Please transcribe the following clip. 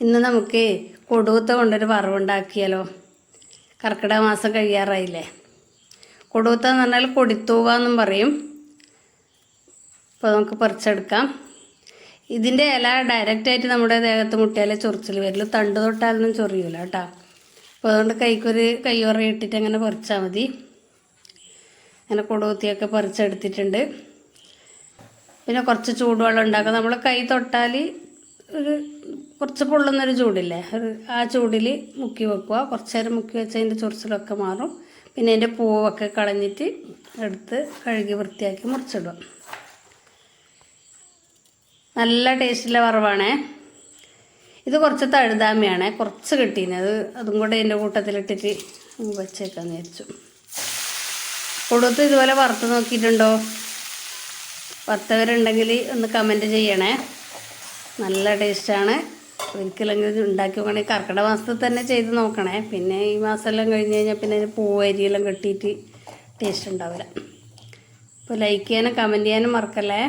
ഇന്ന് നമുക്ക് കൊടുവത്ത കൊണ്ടൊരു വറവുണ്ടാക്കിയാലോ? കർക്കിടക മാസം കഴിയാറായില്ലേ? കൊടുവത്ത എന്ന് പറഞ്ഞാൽ കൊടിത്തൂവ എന്നും പറയും. അപ്പോൾ നമുക്ക് പറിച്ചെടുക്കാം. ഇതിന്റെ ഇല ഡയറക്റ്റായിട്ട് നമ്മുടെ ദേഹത്ത് മുട്ടിയാലേ ചൊറിച്ചിൽ വരില്ല തണ്ട് തൊട്ടാലൊന്നും ചൊറിയൂല കേട്ടോ. അപ്പോൾ അതുകൊണ്ട് കൈക്കൊരു കയ്യോറ ഇട്ടിട്ട് അങ്ങനെ പറിച്ചാൽ മതി. അങ്ങനെ കൊടുകുത്തിയൊക്കെ പറിച്ചെടുത്തിട്ടുണ്ട്. പിന്നെ കുറച്ച് ചൂടുവെള്ളം ഉണ്ടാക്കാം. നമ്മൾ കൈ തൊട്ടാൽ ഒരു കുറച്ച് പൊള്ളുന്നൊരു ചൂടില്ലേ? ഒരു ആ ചൂടിൽ മുക്കി വെക്കുക. കുറച്ച് നേരം മുക്കി വെച്ച് അതിന്റെ ചൊറിച്ചിലൊക്കെ മാറും. പിന്നെ അതിന്റെ പൂവൊക്കെ കളഞ്ഞിട്ട് എടുത്ത് കഴുകി വൃത്തിയാക്കി മുറിച്ചിടുക. നല്ല ടേസ്റ്റുള്ള വറവാണേ. ഇത് കുറച്ച് തഴുതാമയാണ്. കുറച്ച് കിട്ടീനെ. അത് അതും കൂടെ എന്റെ കൂട്ടത്തിലിട്ടിട്ട് വെച്ചേക്കാന്ന് വിചാരിച്ചു. കൊടുത്ത് ഇതുപോലെ വറുത്ത് നോക്കിയിട്ടുണ്ടോ? വറുത്തവരുണ്ടെങ്കിൽ ഒന്ന് കമന്റ് ചെയ്യണേ. നല്ല ടേസ്റ്റാണ്. ഒരിക്കലെങ്കിലും ഉണ്ടാക്കി നോക്കണേ കർക്കിടക മാസത്തിൽ തന്നെ ചെയ്ത് നോക്കണേ. പിന്നെ ഈ മാസമെല്ലാം കഴിഞ്ഞ് കഴിഞ്ഞാൽ പിന്നെ അതിന് പൂവരിയെല്ലാം കെട്ടിയിട്ട് ടേസ്റ്റ് ഉണ്ടാവില്ല. അപ്പോൾ ലൈക്ക് ചെയ്യാനും കമന്റ് ചെയ്യാനും മറക്കല്ലേ?